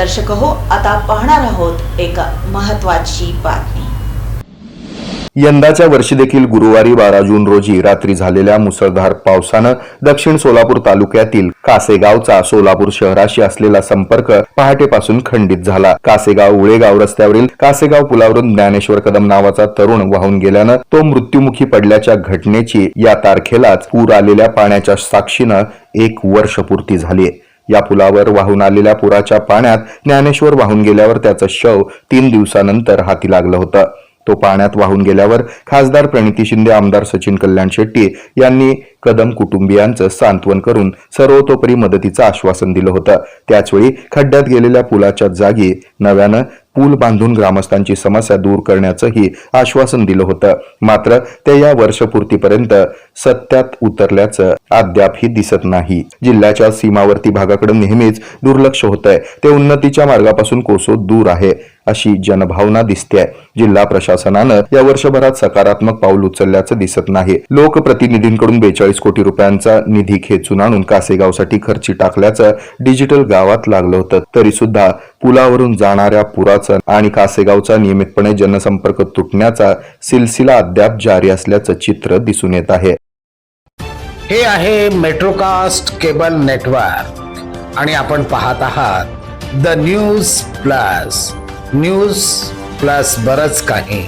दर्शक हो. आता पाहणार आहोत एक महत्वाची बातमी. यंदाच्या वर्षी देखील गुरुवारी बारा जून रोजी रात्री झालेल्या मुसळधार पावसानं दक्षिण सोलापूर तालुक्यातील कासेगावचा सोलापूर शहराशी असलेला संपर्क पहाटेपासून खंडित झाला. कासेगाव उळेगाव रस्त्यावरील कासेगाव पुलावरून ज्ञानेश्वर कदम नावाचा तरुण वाहून गेल्यानं तो मृत्युमुखी पडल्याच्या घटनेची या तारखेलाच पूर आलेल्या पाण्याच्या साक्षीनं एक वर्ष पूर्ती झाली या पुलावर वाहून आलेल्या पुराच्या पाण्यात ज्ञानेश्वर वाहून गेल्यावर त्याचं शव तीन दिवसानंतर हाती लागलं होतं. तो पाण्यात वाहून गेल्यावर खासदार प्रणिती शिंदे आमदार सचिन कल्याण शेट्टी यांनी कदम कुटुंबियांचं सांत्वन करून सर्वतोपरी मदतीचं आश्वासन दिलं होतं. त्याचवेळी खड्ड्यात गेलेल्या पुलाच्या जागी नव्यानं पूल बांधून ग्रामस्थांची समस्या दूर करण्याचंही आश्वासन दिलं होतं. मात्र ते या वर्षपूर्तीपर्यंत सत्यात उतरल्याचं अद्यापही दिसत नाही. जिल्ह्याच्या सीमावर्ती भागाकडे नेहमीच दुर्लक्ष होत आहे ते उन्नतीच्या मार्गापासून कोसो दूर आहे अशी जनभावना दिसते जिल्हा प्रशासनानं या वर्षभरात सकारात्मक पाऊल उचलल्याचं दिसत नाही. लोकप्रतिनिधींकडून बेचाळीस कोटी रुपयांचा निधी खेचून आणून कासेगावसाठी खर्ची टाकल्याचं डिजिटल गावात लागलं होतं. तरी सुद्धा पुलावरून जाणाऱ्या पुराचं आणि कासेगावचा नियमितपणे जनसंपर्क तुटण्याचा सिलसिला अद्याप जारी असल्याचं चित्र दिसून येत आहे. हे आहे मेट्रोकास्ट केबल नेटवर्क आणि आपण पाहत आहात the news plus. News plus बरच काही.